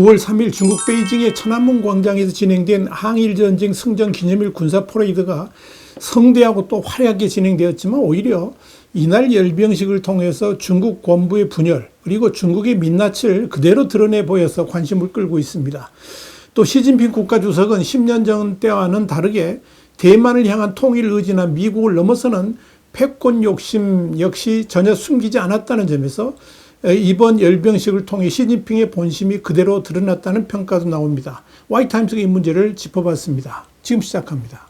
9월 3일 중국 베이징의 천안문 광장에서 진행된 항일전쟁 승전 기념일 군사 퍼레이드가 성대하고 또 화려하게 진행되었지만 오히려 이날 열병식을 통해서 중국 권부의 분열 그리고 중국의 민낯을 그대로 드러내 보여서 관심을 끌고 있습니다. 또 시진핑 국가주석은 10년 전 때와는 다르게 대만을 향한 통일 의지나 미국을 넘어서는 패권 욕심 역시 전혀 숨기지 않았다는 점에서 이번 열병식을 통해 시진핑의 본심이 그대로 드러났다는 평가도 나옵니다. 와이타임스가 이 문제를 짚어봤습니다. 지금 시작합니다.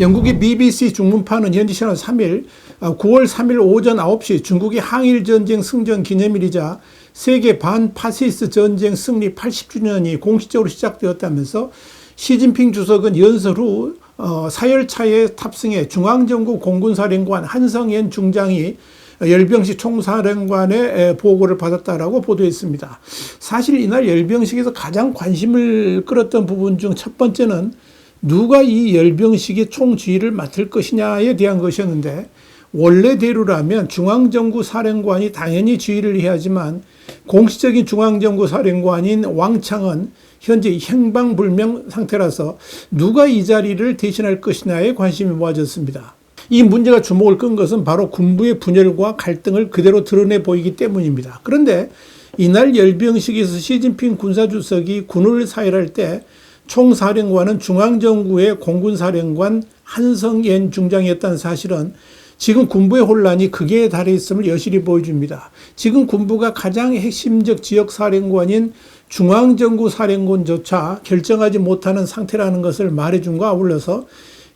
영국의 BBC 중문파는 현지 시간 3일 9월 3일 오전 9시 중국의 항일전쟁 승전 기념일이자 세계 반파시스 전쟁 승리 80주년이 공식적으로 시작되었다면서 시진핑 주석은 연설 후 어, 사열차에 탑승해 중앙정부 공군사령관 한성현 중장이 열병식 총사령관의 보고를 받았다라고 보도했습니다. 사실 이날 열병식에서 가장 관심을 끌었던 부분 중 첫 번째는 누가 이 열병식의 총지휘를 맡을 것이냐에 대한 것이었는데 원래대로라면 중앙정부 사령관이 당연히 지휘를 해야 하지만 공식적인 중앙정부 사령관인 왕창은 현재 행방불명 상태라서 누가 이 자리를 대신할 것이냐에 관심이 모아졌습니다. 이 문제가 주목을 끈 것은 바로 군부의 분열과 갈등을 그대로 드러내 보이기 때문입니다. 그런데 이날 열병식에서 시진핑 군사주석이 군을 사열할 때 총사령관은 중앙정부의 공군사령관 한성옌 중장이었다는 사실은 지금 군부의 혼란이 극에 달해 있음을 여실히 보여줍니다. 지금 군부가 가장 핵심적 지역 사령관인 중앙정부 사령관조차 결정하지 못하는 상태라는 것을 말해준과 아울러서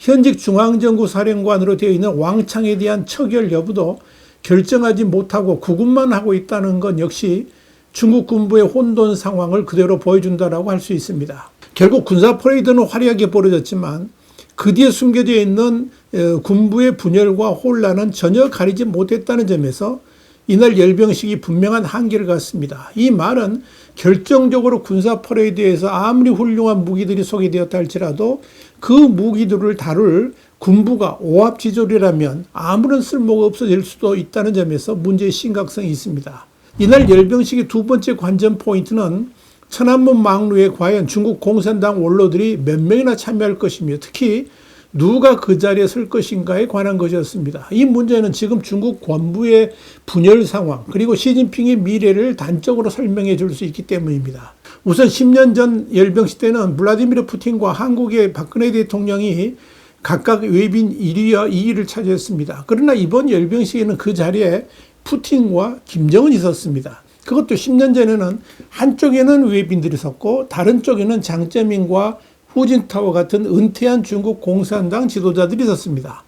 현직 중앙정부 사령관으로 되어 있는 왕창에 대한 처결 여부도 결정하지 못하고 구분만 하고 있다는 건 역시 중국 군부의 혼돈 상황을 그대로 보여준다라고 할 수 있습니다. 결국 군사 퍼레이드는 화려하게 벌어졌지만 그 뒤에 숨겨져 있는 어, 군부의 분열과 혼란은 전혀 가리지 못했다는 점에서 이날 열병식이 분명한 한계를 갖습니다. 이 말은 결정적으로 군사 퍼레이드에서 아무리 훌륭한 무기들이 소개되었다 할지라도 그 무기들을 다룰 군부가 오합지졸이라면 아무런 쓸모가 없어질 수도 있다는 점에서 문제의 심각성이 있습니다. 이날 열병식의 두 번째 관전 포인트는 천안문 망루에 과연 중국 공산당 원로들이 몇 명이나 참여할 것이며 특히 누가 그 자리에 설 것인가에 관한 것이었습니다. 이 문제는 지금 중국 권부의 분열 상황 그리고 시진핑의 미래를 단적으로 설명해 줄 수 있기 때문입니다. 우선 10년 전 열병식 때는 블라디미르 푸틴과 한국의 박근혜 대통령이 각각 외빈 1위와 2위를 차지했습니다. 그러나 이번 열병식에는 그 자리에 푸틴과 김정은이 있었습니다. 그것도 10년 전에는 한쪽에는 외빈들이 섰고 다른 쪽에는 장쩌민과 후진타오 같은 은퇴한 중국 공산당 지도자들이 있었습니다.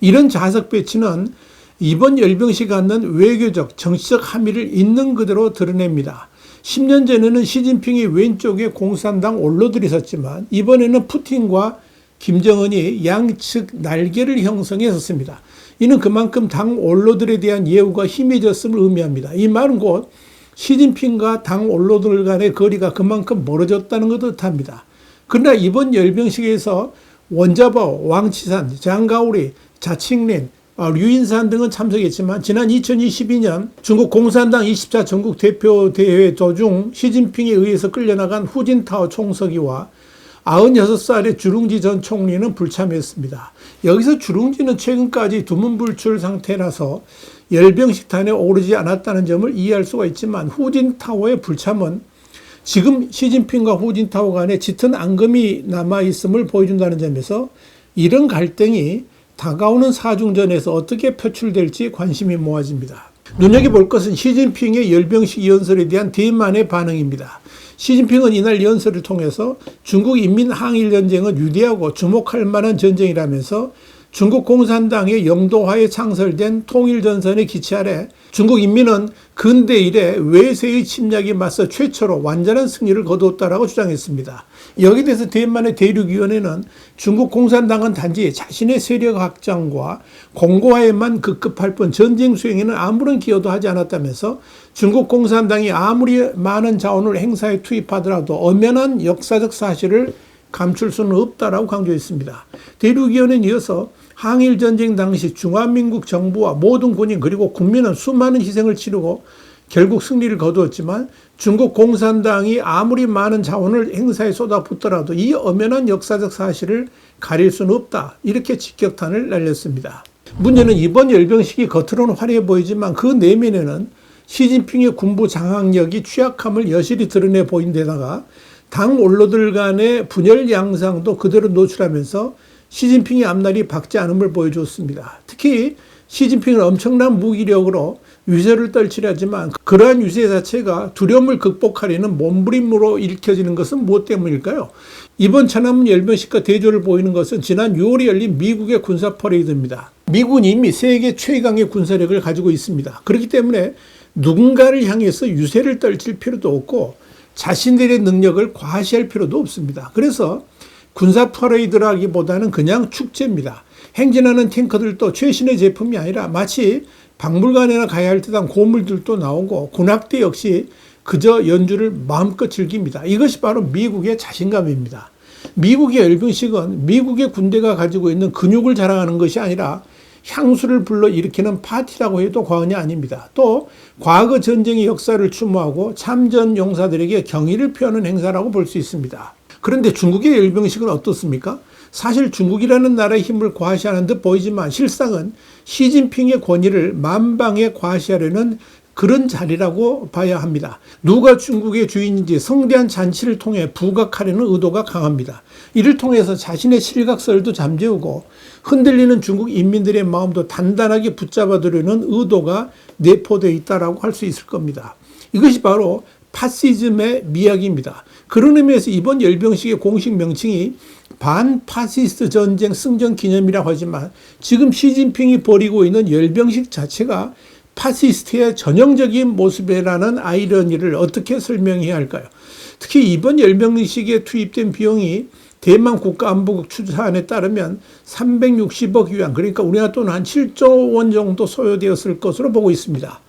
이런 자석 배치는 이번 열병식 갖는 외교적, 정치적 함의를 있는 그대로 드러냅니다. 10년 전에는 시진핑이 왼쪽에 공산당 원로들이 있었지만 이번에는 푸틴과 김정은이 양측 날개를 형성했었습니다. 이는 그만큼 당 원로들에 대한 예우가 힘해졌음을 의미합니다. 이 말은 곧 시진핑과 당 원로들 간의 거리가 그만큼 멀어졌다는 것을 뜻합니다. 그러나 이번 열병식에서 원자바오, 왕치산, 장가오리, 자칭린, 어, 류인산 등은 참석했지만 지난 2022년 중국 공산당 24 전국 대표 대회 도중 시진핑에 의해서 끌려나간 후진타오 총서기와 96살의 주룽지 전 총리는 불참했습니다. 여기서 주룽지는 최근까지 두문불출 상태라서 열병식단에 오르지 않았다는 점을 이해할 수가 있지만 후진타오의 불참은 지금 시진핑과 후진타오 간에 짙은 앙금이 남아있음을 보여준다는 점에서 이런 갈등이 다가오는 사중전에서 어떻게 표출될지 관심이 모아집니다. 눈여겨볼 것은 시진핑의 열병식 연설에 대한 대만의 반응입니다. 시진핑은 이날 연설을 통해서 중국 인민 항일 전쟁은 유대하고 주목할 만한 전쟁이라면서 중국 공산당의 영도화에 창설된 통일전선의 기치 아래 중국 인민은 근대 이래 외세의 침략에 맞서 최초로 완전한 승리를 거두었다라고 주장했습니다. 여기에 대해서 대만의 대륙위원회는 중국 공산당은 단지 자신의 세력 확장과 공고화에만 급급할 뿐 전쟁 수행에는 아무런 기여도 하지 않았다면서 중국 공산당이 아무리 많은 자원을 행사에 투입하더라도 엄연한 역사적 사실을 감출 수는 없다라고 강조했습니다. 대륙위원회는 이어서 항일 전쟁 당시 중화민국 정부와 모든 군인 그리고 국민은 수많은 희생을 치르고 결국 승리를 거두었지만 중국 공산당이 아무리 많은 자원을 행사에 쏟아붓더라도 이 엄연한 역사적 사실을 가릴 수는 없다. 이렇게 직격탄을 날렸습니다. 문제는 이번 열병식이 겉으로는 화려해 보이지만 그 내면에는 시진핑의 군부 장악력이 취약함을 여실히 드러내 보인 데다가 당 원로들 간의 분열 양상도 그대로 노출하면서 시진핑의 앞날이 밝지 않음을 보여줬습니다. 특히 시진핑은 엄청난 무기력으로 유세를 떨치려지만 그러한 유세 자체가 두려움을 극복하려는 몸부림으로 읽혀지는 것은 무엇 때문일까요? 이번 천안문 열병식과 대조를 보이는 것은 지난 6월에 열린 미국의 군사 퍼레이드입니다. 미국은 이미 세계 최강의 군사력을 가지고 있습니다. 그렇기 때문에 누군가를 향해서 유세를 떨칠 필요도 없고 자신들의 능력을 과시할 필요도 없습니다. 그래서 군사 퍼레이드라기보다는 그냥 축제입니다. 행진하는 탱커들도 최신의 제품이 아니라 마치 박물관에나 가야 할 듯한 고물들도 나오고 군악대 역시 그저 연주를 마음껏 즐깁니다. 이것이 바로 미국의 자신감입니다. 미국의 열병식은 미국의 군대가 가지고 있는 근육을 자랑하는 것이 아니라 향수를 불러 일으키는 파티라고 해도 과언이 아닙니다. 또 과거 전쟁의 역사를 추모하고 참전 용사들에게 경의를 표하는 행사라고 볼 수 있습니다. 그런데 중국의 열병식은 어떻습니까? 사실 중국이라는 나라의 힘을 과시하는 듯 보이지만 실상은 시진핑의 권위를 만방에 과시하려는 그런 자리라고 봐야 합니다. 누가 중국의 주인인지 성대한 잔치를 통해 부각하려는 의도가 강합니다. 이를 통해서 자신의 실각설도 잠재우고 흔들리는 중국 인민들의 마음도 단단하게 붙잡아두려는 의도가 내포되어 있다라고 할 수 있을 겁니다. 이것이 바로 파시즘의 미학입니다. 그런 의미에서 이번 열병식의 공식 명칭이 반파시스트 전쟁 승전 기념이라고 하지만 지금 시진핑이 벌이고 있는 열병식 자체가 파시스트의 전형적인 모습이라는 아이러니를 어떻게 설명해야 할까요? 특히 이번 열병식에 투입된 비용이 대만 국가안보국 추산에 따르면 360억 유안, 그러니까 우리나라 돈 한 7조 원 정도 소요되었을 것으로 보고 있습니다.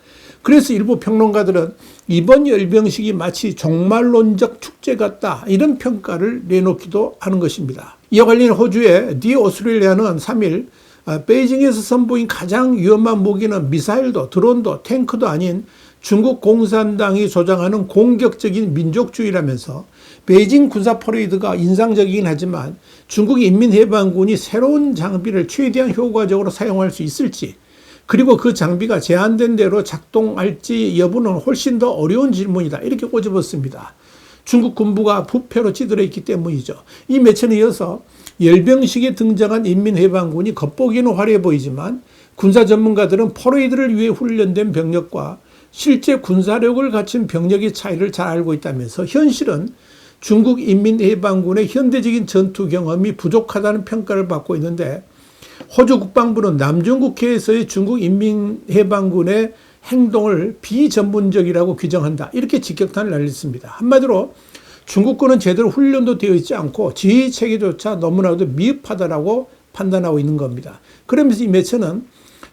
그래서 일부 평론가들은 이번 열병식이 마치 종말론적 축제 같다 이런 평가를 내놓기도 하는 것입니다. 이와 관련 호주의 디 오스트레일리아는 3일 아, 베이징에서 선보인 가장 위험한 무기는 미사일도 드론도 탱크도 아닌 중국 공산당이 조장하는 공격적인 민족주의라면서 베이징 군사 퍼레이드가 인상적이긴 하지만 중국 인민해방군이 새로운 장비를 최대한 효과적으로 사용할 수 있을지 그리고 그 장비가 제한된 대로 작동할지 여부는 훨씬 더 어려운 질문이다. 이렇게 꼬집었습니다. 중국 군부가 부패로 찌들어 있기 때문이죠. 이 매체는 이어서 열병식에 등장한 인민해방군이 겉보기는 화려해 보이지만 군사 전문가들은 퍼레이드를 위해 훈련된 병력과 실제 군사력을 갖춘 병력의 차이를 잘 알고 있다면서 현실은 중국 인민해방군의 현대적인 전투 경험이 부족하다는 평가를 받고 있는데 호주 국방부는 남중국해에서의 중국 인민해방군의 행동을 비전문적이라고 규정한다. 이렇게 직격탄을 날렸습니다. 한마디로 중국군은 제대로 훈련도 되어 있지 않고 지휘 체계조차 너무나도 미흡하다라고 판단하고 있는 겁니다. 그러면서 이 매체는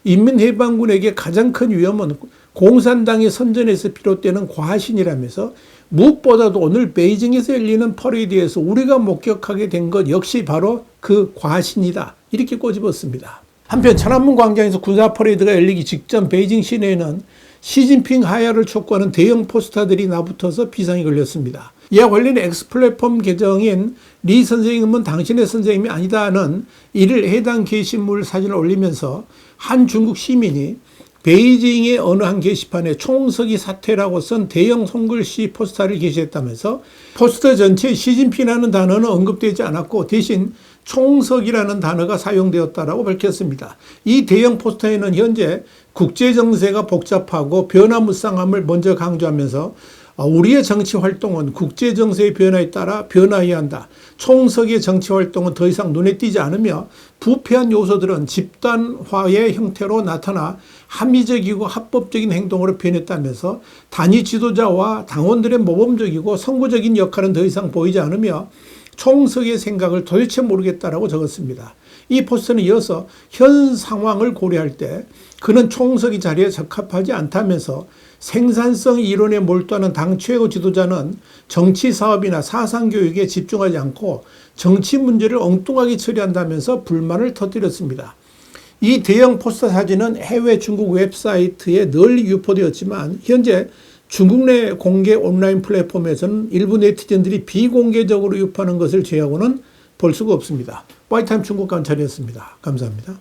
인민해방군에게 가장 큰 위험은 공산당의 선전에서 비롯되는 과신이라면서 무엇보다도 오늘 베이징에서 열리는 퍼레이드에서 우리가 목격하게 된 것 역시 바로 그 과신이다. 이렇게 꼬집었습니다. 한편 천안문 광장에서 군사 퍼레이드가 열리기 직전 베이징 시내에는 시진핑 하야를 촉구하는 대형 포스터들이 나붙어서 비상이 걸렸습니다. 이와 관련 엑스 플랫폼 계정인 리 선생님은 당신의 선생님이 아니다는 이를 해당 게시물 사진을 올리면서 한 중국 시민이 베이징의 어느 한 게시판에 총석이 사퇴라고 쓴 대형 손글씨 포스터를 게시했다면서 포스터 전체에 시진핑이라는 단어는 언급되지 않았고 대신 총석이라는 단어가 사용되었다라고 밝혔습니다. 이 대형 포스터에는 현재 국제 정세가 복잡하고 변화무쌍함을 먼저 강조하면서 어, 우리의 정치 활동은 국제 정세의 변화에 따라 변화해야 한다. 총석의 정치 활동은 더 이상 눈에 띄지 않으며 부패한 요소들은 집단화의 형태로 나타나 합리적이고 합법적인 행동으로 변했다면서 단위 지도자와 당원들의 모범적이고 선구적인 역할은 더 이상 보이지 않으며 총석의 생각을 도대체 모르겠다라고 적었습니다. 이 포스터는 이어서 현 상황을 고려할 때 그는 총석이 자리에 적합하지 않다면서 생산성 이론에 몰두하는 당 최고 지도자는 정치 사업이나 사상 교육에 집중하지 않고 정치 문제를 엉뚱하게 처리한다면서 불만을 터뜨렸습니다. 이 대형 포스터 사진은 해외 중국 웹사이트에 널리 유포되었지만 현재 중국 내 공개 온라인 플랫폼에서는 일부 네티즌들이 비공개적으로 유포하는 것을 제하고는 볼 수가 없습니다. 와이타임 중국 관찰이었습니다. 감사합니다.